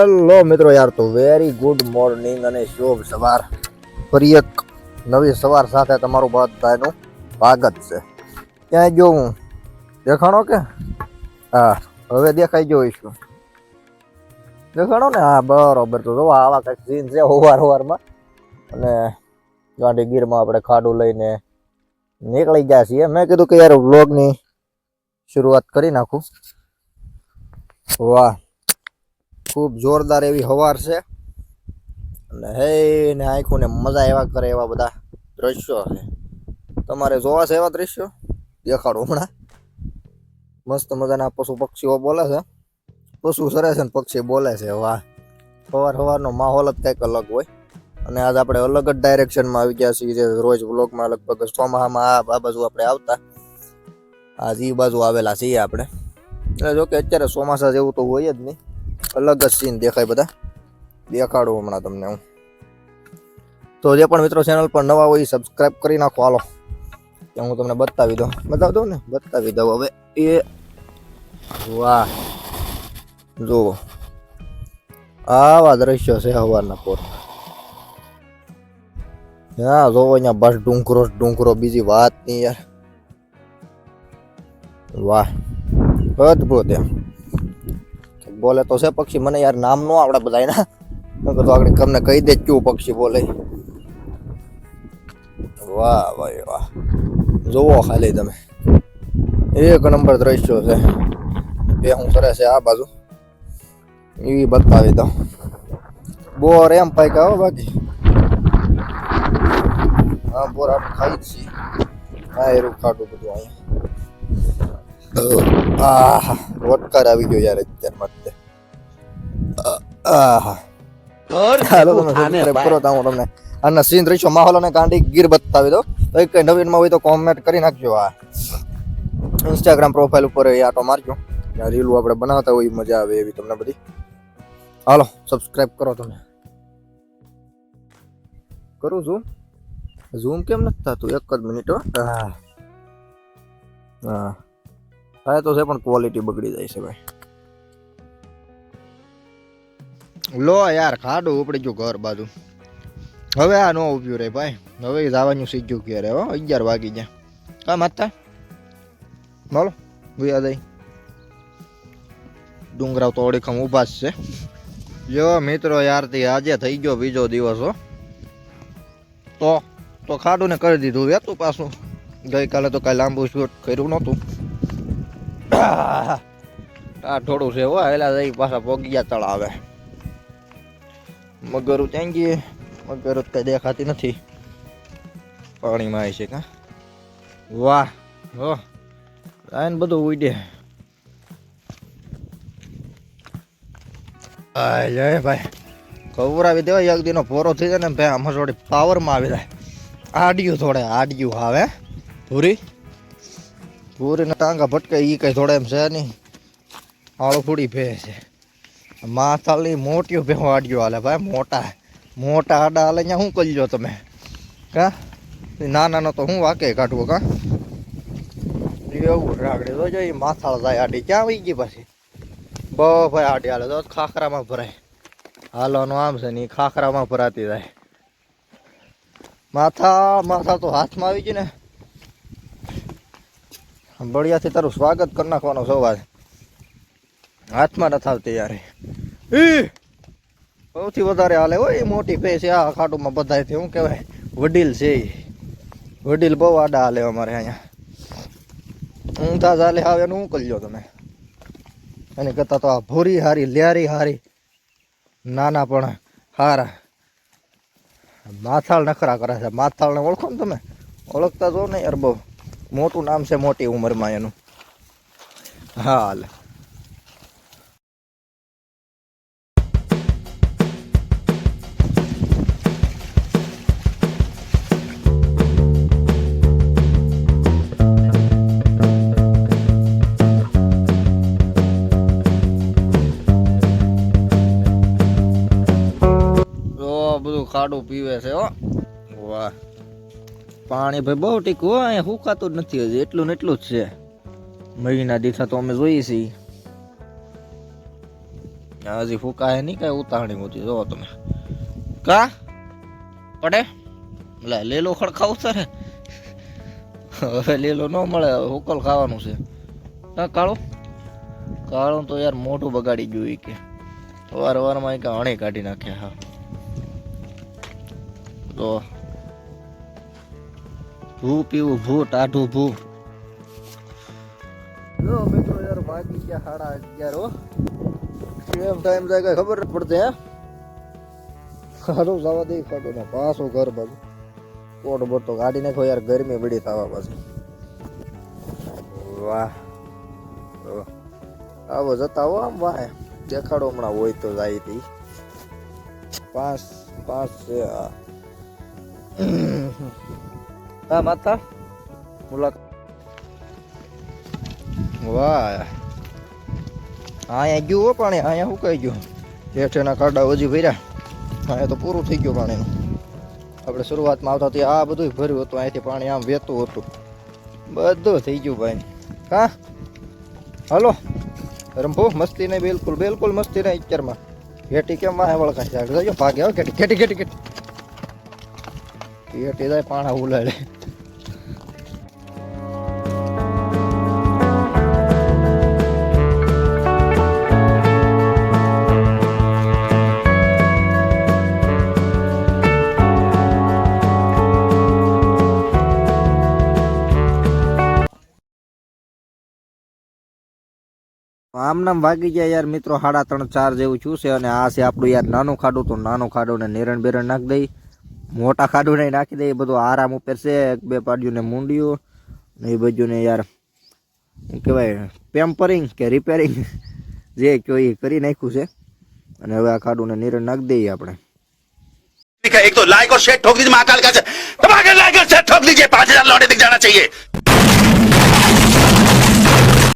Hello મિત્રો યાર, તો વેરી ગુડ મોર્નિંગ અને શુભ સવાર. ફરી એક નવી સવાર સાથે તમારું બધાનું સ્વાગત છે. ક્યાંય જો હું? દેખાણો કે? હા, હવે દેખાઈ જોઈશું દેખાણો ને? હા, બરોબર. તો જોવા આવા કંઈક સીન છે હોવાર હોવારમાં. અને ગાંધી ગીરમાં આપણે ખાડું લઈને નીકળી ગયા છીએ. મેં કીધું કે યાર વ્લોગની શરૂઆત કરી નાખું. વાહ. ખૂબ જોરદાર એવી હવાર છે. અને હે ને આંખોને મજા એવા કરે એવા બધા દ્રશ્યો તમારે જોવા છે એવા દ્રશ્યો? દેખાડો હમણાં. મસ્ત મજાના પશુ પક્ષીઓ બોલે છે. પશુ સરે છે ને પક્ષી બોલે છે. વાહ. સવાર સવારનો માહોલ જ કંઈક અલગ હોય. અને આજ આપણે અલગ જ ડાયરેક્શનમાં આવી ગયા છીએ. જે રોજ વ્લોગમાં લગભગ ચોમાહામાં આ બાજુ આપણે આવતા. આજ એ બાજુ આવેલા છીએ આપણે. એટલે જોકે અત્યારે ચોમાસા જેવું તો હોય જ નહીં. અલગ જ સીન દેખાય બધા. દેખાડું હમણાં તમને હું. તો જે પણ મિત્રો ચેનલ પર નવા હોય સબસ્ક્રાઇબ કરી નાખો. હાલો. કે હું તમને બતાવી દઉં. બતાવી દઉં ને? બતાવી દઉં હવે. એ વાહ. જુઓ. આવા દ્રશ્યો છે હવારના પોર. હા, જોવો અહીંયા બસ ડુંગરો જ ડુંગરો. બીજી વાત નહીં યાર. વાહ. અદભુત એમ. બોલે તો છે પક્ષી. મને યાર નામ નો આવડે બધા એના તો આગળ તમને કહી દે કયું પક્ષી બોલે. વાહ ભાઈ વાહ. જોવો ખાલી તમે. એક નંબર દ્રશ્યો છે. બે હું કરે છે આ બાજુ. એ બતાવી દઉં. બોર એમ પાઈ હો બાકી. હા, બોર આપણે ખાઈ જ છીએ હા, એરું ખાટું બધું અહીંયા. આહ, વોટકાર આવી ગયો યાર અત્યાર માટે આહ. હાલો તમે કરો તા હું તમને. આના સીન દ્રશ્યો માહોલ અને ગાંડી ગીર બતાવી દો. તો કઈ નવીનમાં હોય તો કોમેન્ટ કરી નાખજો આ. ઇન્સ્ટાગ્રામ પ્રોફાઇલ ઉપર એ આટો મારજો. ત્યાં રીલું આપણે બનાવતા હોય મજા આવે એવી તમને બધી. હાલો સબસ્ક્રાઇબ કરો તમે. કરું છું ઝૂમ કેમ નથી થતું? એક જ મિનિટ હા. હા. થાય તો છે પણ ક્વોલિટી બગડી જાય છે ભાઈ. લો યાર ખાડું ઉપડી ગયું ઘર બાજુ હવે આ નો ઉભ્યું રે ભાઈ હવે જવાનું સીધું ક્યારે હો અગિયાર વાગી ગયા કા માતા બોલો ભૂયા દઈ ડુંગરાવ તો ઓળીખમ ઊભા જ છે જો મિત્રો યાર તે આજે થઈ ગયો બીજો દિવસ હો તો તો ખાડું ને કરી દીધું વેતું પાછું ગઈકાલે તો કાંઈ લાંબુ શૂટ કર્યું નહોતું આ થોડું છે હો એલા જઈ પાછા પોગિયા તળાવે મગર ત્યાં ગયે મગર કઈ દેખાતી નથી. પાણીમાં આવી છે કા? વાહ, હો. આને બધું ઉડે જય ભાઈ. ખવડાવી દેવાય, એક દીનો પોરો થઈ જાય ને ભાઈ, આમાં થોડી પાવરમાં આવી જાય. આડિયું થોડે આડિયું આવે. પૂરી પૂરીને ટાંગા ભટકે એ કઈ થોડે એમ છે નહીં. આળો ફૂડી ભે છે માથાની મોટી આડ્યો હાલે ભાઈ, મોટા. મોટા આડા હાલે, અહીંયા શું કરજો તમે? કા? નાનાનો તો હું વાકે કાઢવો કા? એવું રાખડે તો જો માથાળ જાય આડી. ક્યાં આવી ગઈ પછી? બહુ ભાઈ આડી હાલે, તો ખાખરામાં ભરાય. હાલવાનું આમ છે ને ખાખરામાં ભરાતી જાય. માથા માથા તો હાથમાં આવી ગયું ને. બળિયાથી તારું સ્વાગત કરી નાખવાનો સવારે. હાથમાં નથી આવતી યાર. સૌથી વધારે હાલે હોય એ મોટી ફે આ ખાટુમાં બધા શું કહેવાય? વડીલ છે વડીલ બહુ આડા હાલે અમારે અહીંયા. ઊંધા ચાલે આવે એનું શું કરજો તમે. એની કરતાં તો આ ભૂરી હારી, લ્યારી હારી, નાના પણ હારા. માથાળ નખરા કરે છે. માથાળને ઓળખો ને તમે? ઓળખતા જો ને યાર બહુ. મોટું નામ છે મોટી ઉંમરમાં એનું. હા ખાડું પીવે છે, હો. વાહ. પાણી ભાઈ બહુ ટીકું, હો, અહીંયા સુકાતું જ નથી હજી. એટલું ને એટલું જ છે. મહિના દીઠા તો અમે જોઈએ છીએ. હજી ફૂકા હે નહીં કાંઈ ઉતાણી હોતી જોવો તમે. કા? પડે? લે, લેલો ખડખાવ છે હવે લીલો ન મળે હુકલ ખાવાનું છે. હા કાળો? કાળો તો યાર મોઢું બગાડી ગયું કે. વાર વારમાં ઈ કે હણી કાઢી નાખ્યા હા. તો ભૂ પીવું, ભૂ, ટાઢું ભૂ. મિત્રો યાર વાગી ગયા સાડા અગિયાર હો. ટાઈમ થાય કઈ ખબર પડતી, હે? જવા દઈ ખાડો ને પાછું ઘર બાજુ. કોટ બોટ તો કાઢી નાખો યાર, ગરમી બળી થવા પાછી. વાહ. આવો જતા હો આમ વાહ. દેખાડો હમણાં હોય તો જાય તી. પાંચ પાંચ છે હા માતા મુલાકાત વાહ. અહીંયા ગયું હો પાણી, અહીંયા સુકાઈ ગયું? જેઠેના કાંડા હજી ભર્યા. અહીંયા તો પૂરું થઈ ગયું પાણીનું. આપણે શરૂઆતમાં આવતા ત્યાં આ બધું ભર્યું હતું, અહીંથી પાણી આમ વહેતું હતું. બધું થઈ ગયું ભાઈ. હા? હાલો. રંભો મસ્તી નહીં, બિલકુલ બિલકુલ મસ્તી નહીં પિક્ચરમાં ઘેટી કેમ વાહે વળખાય આગળ જો ભાગે આવો ઘેટી ઘેટી ઘેટી ઘેટી. ઘેટી જાય પાણા ઉલાડે. આમ નામ વાગી જાય યાર મિત્રો, સાડા ત્રણ ચાર જેવું છું છે અને આ છે આપણું યાર નાનું ખાડું. તો નાનું ખાડું ને નેરણ બેરણ નાખી દઈ. મોટા ખાડું ને નાખી દઈ બધું આરામ ઉપર છે એક બે પાડ્યું ને મૂંડિયું ને એ બધું ને યાર શું કહેવાય પેમ્પરિંગ કે રિપેરિંગ જે કયો એ કરી નાખ્યું છે અને હવે આ ખાડું ને નિરણ નાખી દઈએ આપણે एक तो लाइक और शेयर ठोक दीजिए महाकाल का दबा के लाइक और शेयर ठोक दीजिए पांच हजार लौटे दिख जाना चाहिए